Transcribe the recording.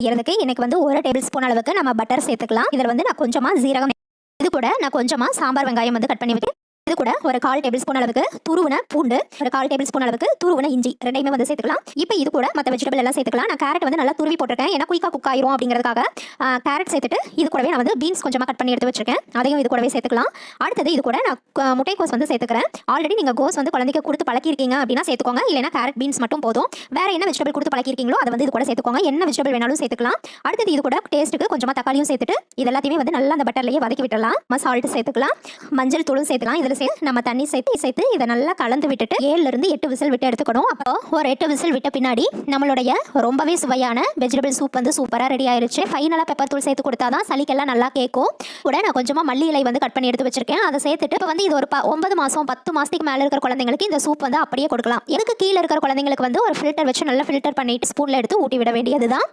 இருந்துக்கு எனக்கு வந்து ஒரு டேபிள் ஸ்பூன் அளவுக்கு நம்ம பட்டர் சேர்த்துக்கலாம். இதில் வந்து நான் கொஞ்சமாக ஜீரகம் இது கூட நான் கொஞ்சமாக சாம்பார் வெங்காயம் வந்து கட் பண்ணி வைக்கிறேன் இது கூட ஒரு கால் டேபிள் ஸ்பூன் அளவுக்கு துருவன பூண்டு ஒரு கால் டேபிள் ஸ்பூன் அளவுக்கு துருவன இஞ்சி ரெண்டையுமே வந்து சேர்த்துக்கலாம். இப்போ இது கூட மற்ற வெஜிடபிள் எல்லாம் சேர்த்துக்கலாம். நான் கேரட் வந்து நல்லா துருவி போட்டிருக்கேன். ஏன்னா குயிக்காக குக் ஆயிரும் அப்படிங்கிறதுக்காக கேரட் சேர்த்துட்டு இது கூடவே நான் வந்து பீன்ஸ் கொஞ்சமாக கட் பண்ணி எடுத்து வச்சிருக்கேன். அதையும் இது கூடவே சேர்த்துக்கலாம். அடுத்தது இது கூட நான் முட்டைக்கோஸ் வந்து சேர்த்துக்கிறேன். ஆல்ரெடி நீங்கள் கோஸ் வந்து குழந்தைக்கு கொடுத்து பழக்கிருக்கீங்க அப்படின்னா சேர்த்துக்கோங்க. இல்லைனா கேரட் பீன்ஸ் மட்டும் போதும். வேற என்ன வெஜிடபிள் கொடுத்து பழக்கிருக்கீங்களோ அதை வந்து இது கூட சேர்த்துக்கோங்க. என்ன வெஜிடபிள் வேணாலும் சேர்த்துக்கலாம். அடுத்தது இது கூட டேஸ்ட்டுக்கு கொஞ்சமாக தக்காளியும் சேர்த்துட்டு இது எல்லாத்தையுமே வந்து நல்லா அந்த பட்டர்லேயே வதக்கி விட்டுறலாம் மசால்ட்டு சேர்த்துக்கலாம். மஞ்சள் தூளும் சேர்த்துக்கலாம். இதில் சேர்த்து நம்ம தண்ணி சேர்த்து சேர்த்து இதை நல்லா கலந்து விட்டுட்டு ஏழுல இருந்து எட்டு விசில் விட்டு எடுத்துக்கணும். அப்போ ஒரு எட்டு விசில் விட்ட பின்னாடி நம்மளுடைய ரொம்பவே சுவையான வெஜிடபிள் சூப் வந்து சூப்பராக ரெடி ஆயிருச்சு. ஃபைனலாக பெப்பர் தூள் சேர்த்து கொடுத்தா தான் சளிக்கெல்லாம் நல்லா கேட்கும். கூட நான் கொஞ்சமாக மல்லி இலை வந்து கட் பண்ணி எடுத்து வச்சிருக்கேன். அதை சேர்த்துட்டு இப்போ வந்து இது ஒரு ப- ஒன்பது மாதம் பத்து மாதத்துக்கு மேலே இருக்கிற குழந்தைங்களுக்கு இந்த சூப் வந்து அப்படியே கொடுக்கலாம். எனக்கு கீழே இருக்கிற குழந்தைங்களுக்கு வந்து ஒரு ஃபில்டர் வச்சு நல்லா ஃபில்டர் பண்ணிட்டு ஸ்பூனில் எடுத்து ஊட்டி விட வேண்டியது தான்